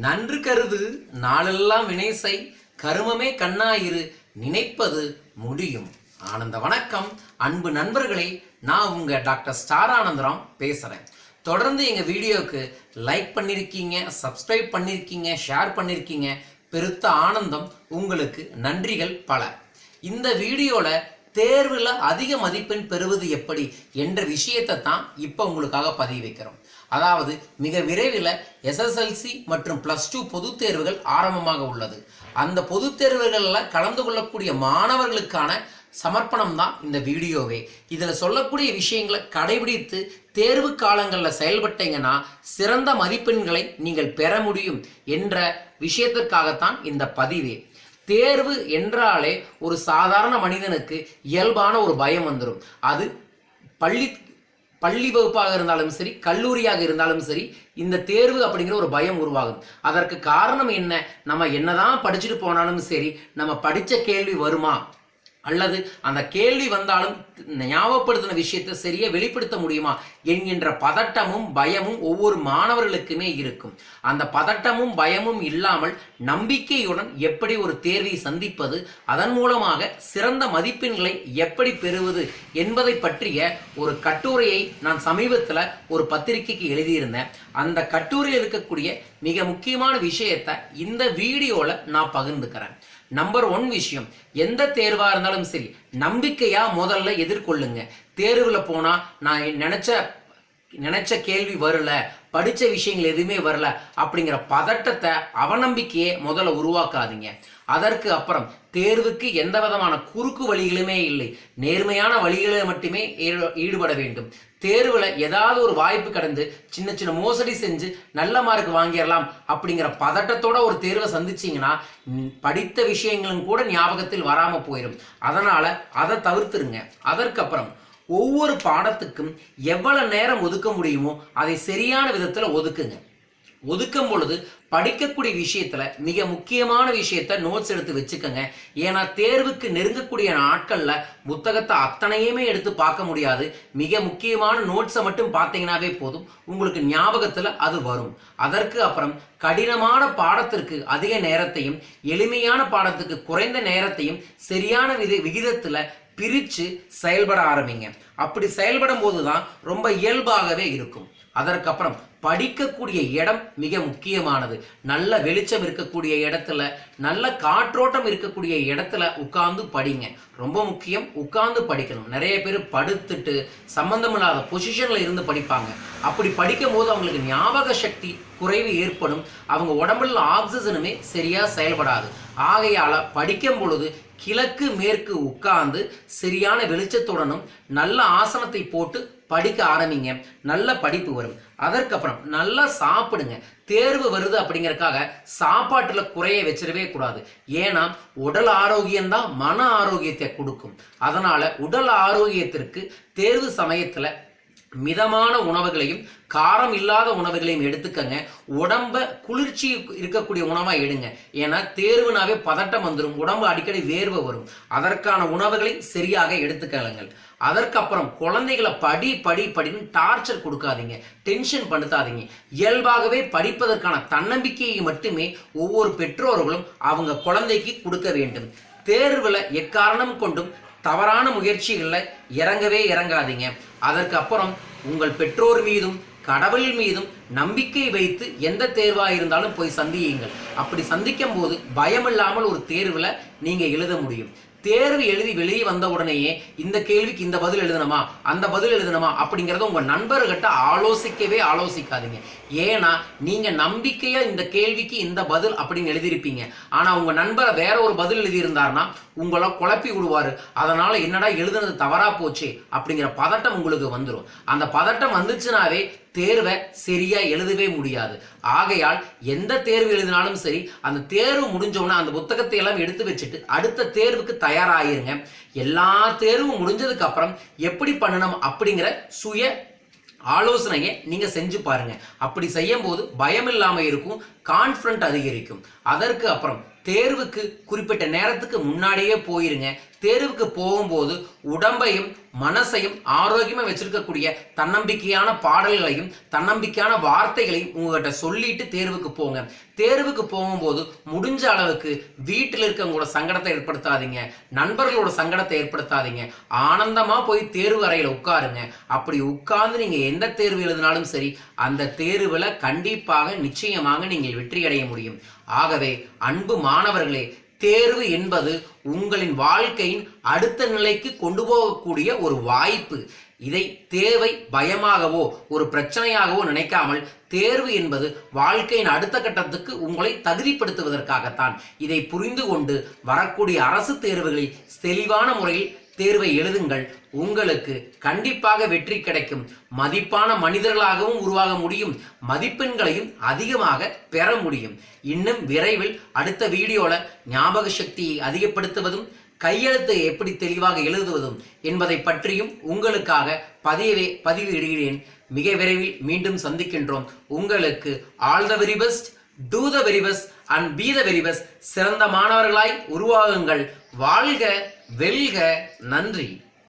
நன்று கருது நாளெல்லாம் வினைசை கருமமே கண்ணாயிரு நினைப்பது முடியும். ஆனந்த வணக்கம். அன்பு நண்பர்களே நான் உங்கள் டாக்டர் ஸ்டார் ஆனந்தராம் தொடர்ந்து எங்கள் வீடியோவுக்கு லைக் பண்ணியிருக்கீங்க சப்ஸ்கிரைப் பண்ணியிருக்கீங்க ஷேர் பண்ணியிருக்கீங்க பெருத்த ஆனந்தம் உங்களுக்கு நன்றிகள் பல. இந்த வீடியோவில் தேர்வில் அதிக மதிப்பெண் பெறுவது எப்படி என்ற விஷயத்தை தான் இப்போ உங்களுக்காக பதிவு வைக்கிறோம். அதாவது மிக விரைவில் எஸ்எஸ்எல்சி மற்றும் ப்ளஸ் டூ பொதுத் தேர்வுகள் ஆரம்பமாக உள்ளது. அந்த பொதுத் தேர்வுகளில் கலந்து கொள்ளக்கூடிய மாணவர்களுக்கான சமர்ப்பணம் தான் இந்த வீடியோவே. இதில் சொல்லக்கூடிய விஷயங்களை கடைபிடித்து தேர்வு காலங்களில் செயல்பட்டீங்கன்னா சிறந்த மதிப்பெண்களை நீங்கள் பெற முடியும் என்ற விஷயத்திற்காகத்தான் இந்த பதிவே. தேர்வு என்றாலே ஒரு சாதாரண மனிதனுக்கு இயல்பான ஒரு பயம் வந்துடும் அது பள்ளி பள்ளி வகுப்பாக இருந்தாலும் சரி கல்லூரியாக இருந்தாலும் சரி இந்த தேர்வு அப்படிங்கிற ஒரு பயம் உருவாகும் அதற்கு காரணம் என்ன? நம்ம என்னதான் படிச்சுட்டு போனாலும் சரி நம்ம படித்த கேள்வி வருமா? அல்லது அந்த கேள்வி வந்தாலும் ஞாபகப்படுத்தின விஷயத்தை சரியா வெளிப்படுத்த முடியுமா என்கின்ற பதட்டமும் பயமும் ஒவ்வொரு மாணவர்களுக்குமே இருக்கும். அந்த பதட்டமும் பயமும் இல்லாமல் நம்பிக்கையுடன் எப்படி ஒரு தேர்வை சந்திப்பது அதன் மூலமாக சிறந்த மதிப்பெண்களை எப்படி பெறுவது என்பதை பற்றிய ஒரு கட்டுரையை நான் சமீபத்தில் ஒரு பத்திரிகைக்கு எழுதியிருந்தேன். அந்த கட்டுரையில் இருக்கக்கூடிய மிக முக்கியமான விஷயத்தை இந்த வீடியோவில் நான் பகிர்ந்துக்கிறேன். நம்பர் ஒன் விஷயம். எந்த தேர்வாக இருந்தாலும் சரி நம்பிக்கையாக முதல்ல எதிர்கொள்ளுங்க. தேர்வில் போனால் நான் நினச்ச நினைச்ச கேள்வி வரல படிச்ச விஷயங்கள் எதுவுமே வரல அப்படிங்கிற பதட்டத்தை அவநம்பிக்கையே முதல்ல உருவாக்காதீங்க. அதற்கு அப்புறம் தேர்வுக்கு எந்த விதமான குறுக்கு வழிகளுமே இல்லை. நேர்மையான வழிகளில் மட்டுமே ஈடு- ஈடுபட வேண்டும். தேர்வில் ஏதாவது ஒரு வாய்ப்பு கடந்து சின்ன சின்ன மோசடி செஞ்சு நல்ல மார்க் வாங்கிடலாம் அப்படிங்கிற பதட்டத்தோட ஒரு தேர்வை சந்திச்சீங்கன்னா படித்த விஷயங்களும் கூட ஞாபகத்தில் வராமல் போயிடும். அதனால அதை தவிர்த்துருங்க. அதற்கப்புறம் ஒவ்வொரு பாடத்துக்கும் எவ்வளவு நேரம் ஒதுக்க முடியுமோ அதை சரியான விதத்தில் ஒதுக்குங்க. ஒதுக்கும் பொழுது படிக்கக்கூடிய விஷயத்துல மிக முக்கியமான விஷயத்த நோட்ஸ் எடுத்து வச்சுக்கோங்க. ஏன்னா தேர்வுக்கு நெருங்கக்கூடிய நாட்கள்ல புத்தகத்தை அத்தனையுமே எடுத்து பார்க்க முடியாது. மிக முக்கியமான நோட்ஸை மட்டும் பார்த்தீங்கன்னாவே போதும். உங்களுக்கு ஞாபகத்துல அது வரும். அதற்கு அப்புறம் கடினமான பாடத்திற்கு அதிக நேரத்தையும் எளிமையான பாடத்துக்கு குறைந்த நேரத்தையும் சரியான வித விகிதத்துல பிரித்து செயல்பட ஆரம்பிங்க. அப்படி செயல்படும் போது தான் ரொம்ப இயல்பாகவே இருக்கும். அதற்கப்புறம் படிக்கக்கூடிய இடம் மிக முக்கியமானது. நல்ல வெளிச்சம் இருக்கக்கூடிய இடத்துல நல்ல காற்றோட்டம் இருக்கக்கூடிய இடத்துல உட்கார்ந்து படிங்க. ரொம்ப முக்கியம் உட்கார்ந்து படிக்கணும். நிறைய பேர் படுத்துட்டு சம்பந்தமில்லாத பொசிஷனில் இருந்து படிப்பாங்க. அப்படி படிக்கும் போது அவங்களுக்கு ஞாபக சக்தி குறைவு ஏற்படும். அவங்க உடம்புல ஆக்சிஜனுமே சரியாக செயல்படாது. ஆகையால் படிக்கும் பொழுது கிழக்கு மேற்கு உட்கார்ந்து சரியான வெளிச்சத்துடனும் நல்ல ஆசனத்தை போட்டு படிக்க ஆரம்பிங்க. நல்ல படிப்பு வரும். அதற்கப்புறம் நல்லா சாப்பிடுங்க. தேர்வு வருது அப்படிங்கிறக்காக சாப்பாட்டில் குறைய வச்சிடவே கூடாது. ஏன்னா உடல் ஆரோக்கியம்தான் மன ஆரோக்கியத்தை கொடுக்கும். அதனால் உடல் ஆரோக்கியத்திற்கு தேர்வு சமயத்தில் மிதமான உணவுகளையும் காரம் இல்லாத உணவுகளையும் எடுத்துக்கங்க. உடம்ப குளிர்ச்சி இருக்கக்கூடிய உணவாக எடுங்க. ஏன்னா தேர்வுனாவே பதட்டம் வந்துடும் உடம்பு அடிக்கடி வேர்வை வரும். அதற்கான உணவுகளை சரியாக எடுத்துக்கலுங்கள். அதற்கப்புறம் குழந்தைகளை படி படி படின்னு டார்ச்சர் கொடுக்காதீங்க. டென்ஷன் படுத்தாதீங்க. இயல்பாகவே படிப்பதற்கான தன்னம்பிக்கையை மட்டுமே ஒவ்வொரு பெற்றோர்களும் அவங்க குழந்தைக்கு கொடுக்க வேண்டும். தேர்வில் எக்காரணம் கொண்டும் தவறான முயற்சிகளில் இறங்கவே இறங்காதீங்க. அதற்கு அப்புறம் உங்கள் பெற்றோர் மீதும் கடவுள் மீதும் நம்பிக்கை வைத்து எந்த தேர்வாக இருந்தாலும் போய் சந்தியுங்கள். அப்படி சந்திக்கும் போது பயமில்லாமல் ஒரு தேர்வுல நீங்க எழுத முடியும். தேர்வு எழுதி வெளியே வந்த உடனேயே இந்த கேள்விக்கு இந்த பதில் எழுதணுமா? அந்த பதில் எழுதணுமா? அப்படிங்கிறத உங்கள் நண்பர்கிட்ட ஆலோசிக்கவே ஆலோசிக்காதீங்க. ஏன்னா நீங்கள் நம்பிக்கையாக இந்த கேள்விக்கு இந்த பதில் அப்படின்னு எழுதியிருப்பீங்க. ஆனால் உங்கள் நண்பரை வேற ஒரு பதில் எழுதியிருந்தாருன்னா உங்களை குழப்பி விடுவார். அதனால் என்னடா எழுதுனது தவறாக போச்சு அப்படிங்கிற பதட்டம் உங்களுக்கு வந்துடும் அந்த பதட்டம் வந்துச்சுனாவே தேர்வை சரியாக எழுதவே முடியாது. ஆகையால் எந்த தேர்வு எழுதினாலும் சரி அந்த தேர்வு முடிஞ்சோன்னா அந்த புத்தகத்தை எல்லாம் எடுத்து வச்சுட்டு அடுத்த தேர்வுக்கு தயாராகிருங்க எல்லா தேர்வும் முடிஞ்சதுக்கு அப்புறம் எப்படி பண்ணணும் அப்படிங்கிற சுய ஆலோசனையை நீங்க செஞ்சு பாருங்க. அப்படி செய்யும் போது பயம் இல்லாமல் இருக்கும் கான்ஃபிடன்ட் அதிகரிக்கும். அதற்கு அப்புறம் தேர்வுக்கு குறிப்பிட்ட நேரத்துக்கு முன்னாடியே போயிருங்க. தேர்வுக்கு போகும்போது உடம்பையும் மனசையும் ஆரோக்கியமாக வச்சிருக்கக்கூடிய தன்னம்பிக்கையான பாடல்களையும் தன்னம்பிக்கையான வார்த்தைகளையும் உங்ககிட்ட சொல்லிட்டு தேர்வுக்கு போங்க. தேர்வுக்கு போகும்போது முடிஞ்ச அளவுக்கு வீட்டில் இருக்கவங்களோட சங்கடத்தை ஏற்படுத்தாதீங்க. நண்பர்களோட சங்கடத்தை ஏற்படுத்தாதீங்க. ஆனந்தமாக போய் தேர்வு அறையில் உட்காருங்க. அப்படி உட்கார்ந்து நீங்கள் எந்த தேர்வு எழுதினாலும் சரி அந்த தேர்வில் கண்டிப்பாக நிச்சயமாக நீங்கள் வெற்றி அடைய முடியும். ஆகவே அன்பு மாணவர்களே தேர்வு என்பது உங்களின் வாழ்க்கையின் அடுத்த நிலைக்கு கொண்டு போகக்கூடிய ஒரு வாய்ப்பு. இதை தேவை பயமாகவோ ஒரு பிரச்சனையாகவோ நினைக்காமல் தேர்வு என்பது வாழ்க்கையின் அடுத்த கட்டத்துக்கு உங்களை தகுதிப்படுத்துவதற்காகத்தான். இதை புரிந்து கொண்டு வரக்கூடிய அரசு தேர்வுகளில் தெளிவான முறையில் தேர்வை எழுதுங்கள். உங்களுக்கு கண்டிப்பாக வெற்றி கிடைக்கும். மதிப்பான மனிதர்களாகவும் உருவாக முடியும். மதிப்பெண்களையும் அதிகமாக பெற முடியும். இன்னும் விரைவில் அடுத்த வீடியோவில் ஞாபக சக்தியை அதிகப்படுத்துவதும் கையெழுத்தை எப்படி தெளிவாக எழுதுவதும் என்பதை பற்றியும் உங்களுக்காக பதிவே பதிவிடுகிறேன். மிக விரைவில் மீண்டும் சந்திக்கின்றோம். உங்களுக்கு all the very best to the very best and be the very best சிறந்த மாணவர்களாய் உருவாகுங்கள். வாழ்க வெல்க நன்றி.